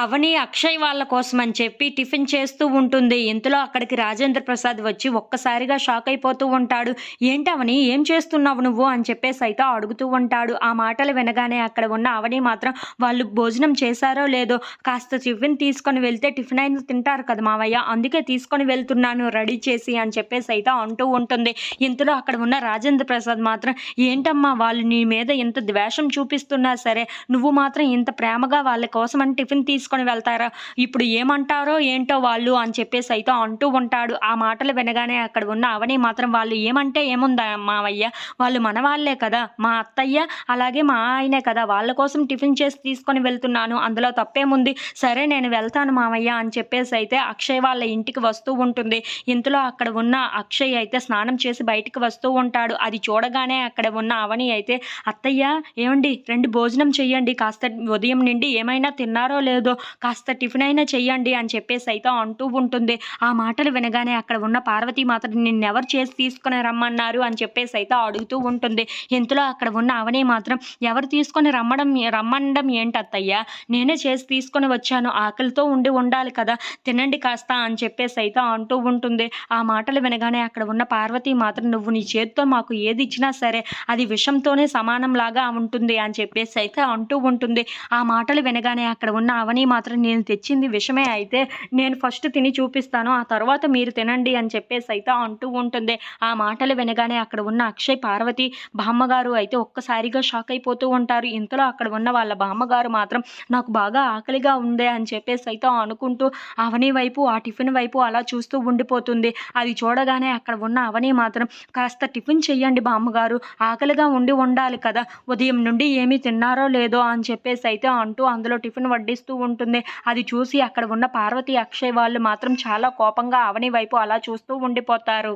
అవని అక్షయ్ వాళ్ళ కోసం అని చెప్పి టిఫిన్ చేస్తూ ఉంటుంది. ఇంతలో అక్కడికి రాజేంద్ర ప్రసాద్ వచ్చి ఒక్కసారిగా షాక్ అయిపోతూ ఉంటాడు. ఏంటి అవని? ఏం చేస్తున్నావు నువ్వు? అని చెప్పేసి అయితే అడుగుతూ ఉంటాడు. ఆ మాటలు వినగానే అక్కడ ఉన్న అవని మాత్రం వాళ్ళు భోజనం చేశారో లేదో కాస్త టిఫిన్ తీసుకొని వెళ్తే టిఫిన్ అయినా తింటారు కదా మావయ్య అందుకే తీసుకొని వెళ్తున్నాను రెడీ చేసి అని చెప్పేసి అయితే అంటూ ఉంటుంది. ఇంతలో అక్కడ ఉన్న రాజేంద్ర ప్రసాద్ మాత్రం ఏంటమ్మా వాళ్ళు నీ మీద ఇంత ద్వేషం చూపిస్తున్నా సరే నువ్వు మాత్రం ఇంత ప్రేమగా వాళ్ళ కోసం అని టిఫిన్ తీసుకొని వెళ్తారా? ఇప్పుడు ఏమంటారో ఏంటో వాళ్ళు అని చెప్పేసి అయితే అంటూ ఉంటాడు. ఆ మాటలు వినగానే అక్కడ ఉన్న అవని మాత్రం వాళ్ళు ఏమంటే ఏముందా మావయ్య? వాళ్ళు మన వాళ్ళే కదా మా అత్తయ్య అలాగే మా ఆయనే కదా. వాళ్ళ కోసం టిఫిన్ చేసి తీసుకొని వెళ్తున్నాను. అందులో తప్పేముంది? సరే నేను వెళ్తాను మావయ్య అని చెప్పేసి అయితే అక్షయ్ వాళ్ళ ఇంటికి వస్తూ ఉంటుంది. ఇంతలో అక్కడ ఉన్న అక్షయ్ అయితే స్నానం చేసి బయటికి వస్తూ ఉంటాడు. అది చూడగానే అక్కడ ఉన్న అవని అయితే అత్తయ్య ఏమండి? రెండు భోజనం చెయ్యండి. కాస్త ఉదయం నుండి ఏమైనా తిన్నారో లేదో కాస్త టిఫిన్ అయినా చెయ్యండి అని చెప్పేసి అయితే అంటూ ఉంటుంది. ఆ మాటలు వినగానే అక్కడ ఉన్న పార్వతి మాత్రం నిన్నెవరు చేసి తీసుకుని రమ్మన్నారు అని చెప్పేసి అయితే అడుగుతూ ఉంటుంది. ఇంతలో అక్కడ ఉన్న అవనే మాత్రం ఎవరు తీసుకొని రమ్మడం రమ్మండం ఏంటత్తయ్యా? నేనే చేసి తీసుకొని వచ్చాను. ఆకలితో ఉండి ఉండాలి కదా. తినండి కాస్త అని చెప్పేసి అయితే అంటూ ఉంటుంది. ఆ మాటలు వినగానే అక్కడ ఉన్న పార్వతి మాత్రం నువ్వు నీ చేతితో మాకు ఏది ఇచ్చినా సరే అది విషంతోనే సమానంలాగా ఉంటుంది అని చెప్పేసి అయితే అంటూ ఉంటుంది. ఆ మాటలు వినగానే అక్కడ ఉన్న అవని మాత్రం నేను తెచ్చింది విషమే అయితే నేను ఫస్ట్ తిని చూపిస్తాను ఆ తర్వాత మీరు తినండి అని చెప్పేసి అయితే అంటూ ఉంటుంది. ఆ మాటలు వినగానే అక్కడ ఉన్న అక్షయ్ పార్వతి బామ్మగారు అయితే ఒక్కసారిగా షాక్ అయిపోతూ ఉంటారు. ఇంతలో అక్కడ ఉన్న వాళ్ళ బామ్మగారు మాత్రం నాకు బాగా ఆకలిగా ఉందే అని చెప్పేసి అయితే అనుకుంటూ అవని వైపు ఆ టిఫిన్ వైపు అలా చూస్తూ ఉండిపోతుంది. అది చూడగానే అక్కడ ఉన్న అవని మాత్రం కాస్త టిఫిన్ చెయ్యండి బామ్మగారు ఆకలిగా ఉండి ఉండాలి కదా ఉదయం నుండి ఏమీ తిన్నారో లేదో అని చెప్పేసి అయితే అంటూ అందులో టిఫిన్ వడ్డిస్తూ ఉంటుంది. అది చూసి అక్కడ ఉన్న పార్వతి అక్షయ్ వాళ్ళు మాత్రం చాలా కోపంగా అవని వైపు అలా చూస్తూ ఉండిపోతారు.